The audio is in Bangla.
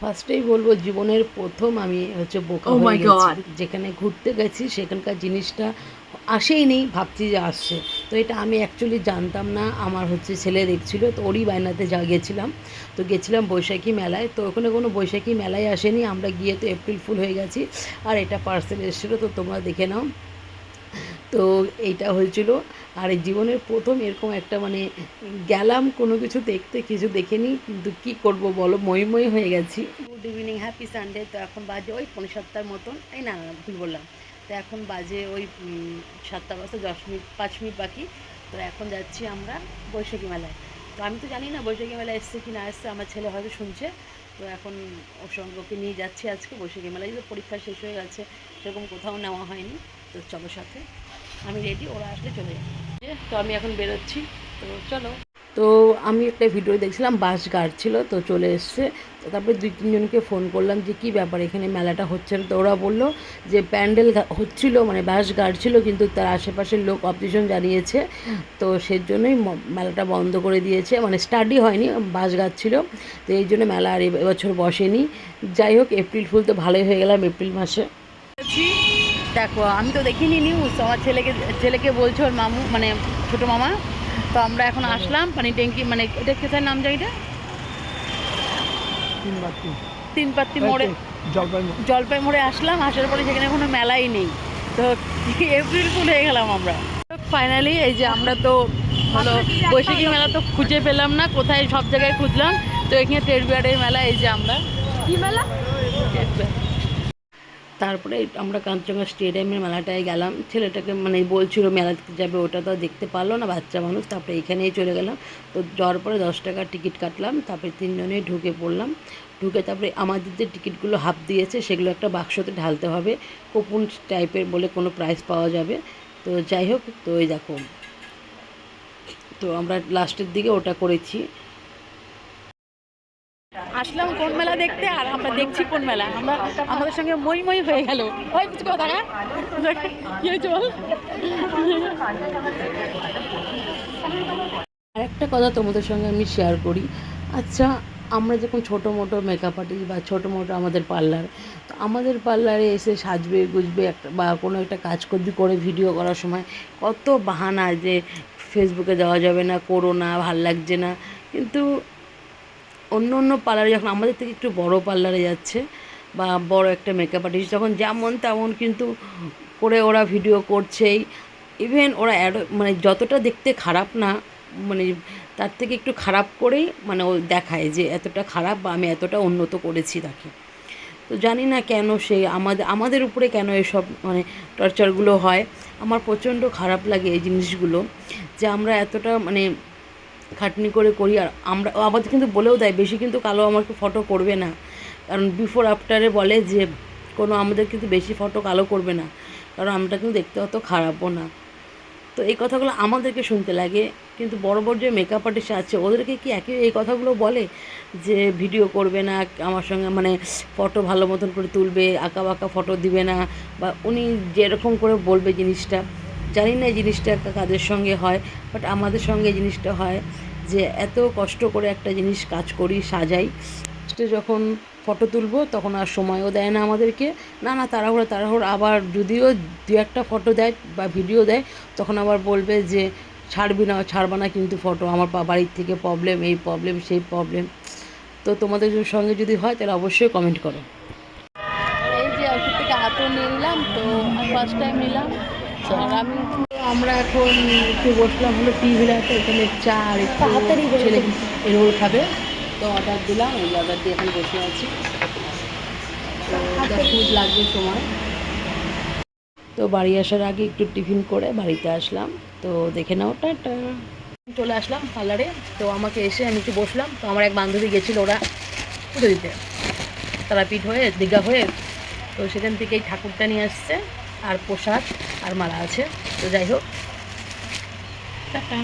ফার্স্টেই বলব জীবনের প্রথম আমি হচ্ছে বোকা Oh হয়ে গেছি। যেখানে ঘুরতে গেছি সেখানকার জিনিসটা আসেই নেই ভাবছি যে আসছে। তো এটা আমি অ্যাকচুয়ালি জানতাম না আমার হচ্ছে ছেলে দেখছিল তো ওরই বায়নাতে যা গেছিলাম। তো গেছিলাম বৈশাখী মেলায় তো ওখানে কোনো বৈশাখী মেলায় আসেনি আমরা গিয়ে তো এপ্রিল ফুল হয়ে গেছি। আর এটা পার্সেল এসেছিল তো তোমরা দেখে নাও। তো এইটা হয়েছিল। আর এই জীবনের প্রথম এরকম একটা মানে গেলাম কোনো কিছু দেখতে, কিছু দেখিনি। কিন্তু কি করব বলো? মই মই হয়ে গেছি। গুড ইভিনিং হ্যাপি সানডে তো এখন বাজে ওই পনেরো সাতটার মতন। এই না ভুল বললাম। তো এখন বাজে ওই সাতটা বাজতে দশ মিনিট, পাঁচ মিনিট বাকি। তো এখন যাচ্ছি আমরা বৈশাখী মেলায়। তো আমি তো জানি না বৈশাখী মেলায় এসছে কি না এসছে, আমার ছেলে হয়তো শুনছে। তো এখন ওর সঙ্গে ওকে নিয়ে যাচ্ছি আজকে। বৈশাখী মেলায় পরীক্ষা শেষ হয়ে গেছে, সেরকম কোথাও নেওয়া হয়নি। তো চলো সাথে। আমি রেডি ওরা আসলে চলে যাবে তো আমি এখন বেরোচ্ছি। তো চলো। তো আমি একটা ভিডিও দেখছিলাম বাস গাড়ছিল তো চলে এসছে। তো তারপরে দুই তিনজনকে ফোন করলাম যে কী ব্যাপার এখানে মেলাটা হচ্ছে না? তো ওরা বলল যে প্যান্ডেল হচ্ছিল মানে বাস গাড়ছিল কিন্তু তার আশেপাশের লোক অপজিশন জানিয়েছে। তো সেই জন্যই ম- মেলাটা বন্ধ করে দিয়েছে। মানে স্টাডি হয়নি বাস গাচ্ছিল তো এই জন্য মেলা আর এবছর বসেনি। যাই হোক এপ্রিল ফুল তো ভালোই হয়ে গেলাম এপ্রিল মাসে। দেখো আমি তো দেখিনি নিউজ আমার ছেলেকে ছেলেকে বলছে ওর মামু মানে ছোটো মামা। তো আমরা এখন আসলাম পানি ট্যাঙ্কি মানে এটা কোথায় নাম জায়গাটা তিন পাত্তি মোড়ে জলপাই জলপাই মোড়ে আসলাম আসার পরে সেখানে কোনো মেলাই নেই। তো এপ্রিল ফুল হয়ে গেলাম আমরা। ফাইনালি এই যে আমরা তো হলো বৈশাখী মেলা তো খুঁজে পেলাম না কোথায় সব জায়গায় খুঁজলাম। তো এখানে টেরবিয়ারের মেলা এই যে আমরা। কি মেলা? তারপরে আমরা কাঞ্চনজঙ্ঘা স্টেডিয়ামের মেলাটায় গেলাম। ছেলেটাকে মানে বলছিল মেলাতে যাবে, ওটা তো দেখতে পারল না, বাচ্চা মানুষ। তারপরে এখানেই চলে গেলাম। তো যাওয়ার পরে দশ টাকার টিকিট কাটলাম, তারপরে তিনজনেই ঢুকে পড়লাম। ঢুকে তারপরে আমাদের যে টিকিটগুলো হাফ দিয়েছে, সেগুলো একটা বাক্সতে ঢালতে হবে। কুপন টাইপের বলে কোনো প্রাইস পাওয়া যাবে। তো যাই হোক, তো এই দেখো। তো আমরা লাস্টের দিকে ওটা করেছি। আসলাম কোন মেলা দেখতে আর আমরা দেখছি কোন মেলা। আমরা আমাদের সঙ্গে মই মই হয়ে গেল। ওই কিছু কথা কি হয়েছে বল? আরেকটা কথা তোমাদের সঙ্গে আমি শেয়ার করি। আচ্ছা আমরা যখন ছোটো মোটো মেকআপ আর্টিস্ট বা ছোটো মোটো আমাদের পার্লার তো আমাদের পার্লারে এসে সাজবে, গুজবে একটা বা কোনো একটা কাজ করবি, করে ভিডিও করার সময় কত বাহানা যে ফেসবুকে দেওয়া যাবে না, করো না, ভালো লাগছে না। কিন্তু অন্য অন্য পার্লারে যখন আমাদের থেকে একটু বড় পার্লারে যাচ্ছে বা বড় একটা মেকআপ আর্টিস্ট যখন যেমন তেমন কিন্তু করে ওরা ভিডিও করছেই। ইভেন ওরা অ্যাড মানে যতটা দেখতে খারাপ না মানে তার থেকে একটু খারাপ করেই মানে ও দেখায় যে এতটা খারাপ বা আমি এতটা উন্নত করেছি তাকে। তো জানি না কেন সে আমাদের আমাদের উপরে কেন এসব মানে টর্চারগুলো হয়। আমার প্রচণ্ড খারাপ লাগে এই জিনিসগুলো যে আমরা এতটা মানে খাটনি করে করি আর আমরা আমাদের কিন্তু বলেও দেয়, বেশি কিন্তু কালো আমাকে ফটো করবে না। কারণ বিফোর আফটারে বলে যে, কোনো আমাদের কিন্তু বেশি ফটো কালো করবে না। কারণ আমরা কিন্তু দেখতে অত খারাপও না। তো এই কথাগুলো আমাদেরকে শুনতে লাগে। কিন্তু বড় বড় যে মেকআপ আর্টিস্ট আছে, ওদেরকে কি একই এই কথাগুলো বলে? যে ভিডিও করবে না, আমার সঙ্গে মানে ফটো ভালো মতন করে তুলবে, আঁকা বাঁকা ফটো দিবে না, বা উনি যেরকম করে বলবে জিনিসটা। জানি না এই জিনিসটা কাদের সঙ্গে হয় বাট আমাদের সঙ্গে জিনিসটা হয় যে এত কষ্ট করে একটা জিনিস কাজ করি, সাজাই যখন ফটো তুলবো তখন আর সময়ও দেয় না আমাদেরকে। না না, তাড়াহুড়ো তাড়াহুড়ো। আবার যদিও দু একটা ফটো দেয় বা ভিডিও দেয়, তখন আবার বলবে যে, ছাড়বি না, ছাড়বা না কিন্তু ফটো আমার বাড়ির থেকে প্রবলেম এই প্রবলেম সেই প্রবলেম তো তোমাদের সঙ্গে যদি হয় তাহলে অবশ্যই কমেন্ট করো। এই যে থেকে নিয়ে নিলাম, তো ফার্স্ট টাইম নিলাম। আর আমি আমরা এখন একটু বসলাম হলো টি বিলাতে এখানে চা আর একটু ছেলে রোল খাবে। তো অর্ডার দিলাম ওই অর্ডার দিয়ে এখন বসে আছি। তো মিনিট লাগবে সময় তো বাড়ি আসার আগে একটু টিফিন করে বাড়িতে আসলাম। তো দেখে নাও টাটা। চলে আসলাম পার্লারে। তো আমাকে এসে আমি একটু বসলাম। তো আমার এক বান্ধবী গেছিল ওরা পুজো দিতে। তারাপীঠ হয়ে দীঘা হয়ে। তো সেখান থেকে এই ঠাকুরটা নিয়ে আসছে আর প্রসাদ। আর মালা আছে তো যাই হোক টাটা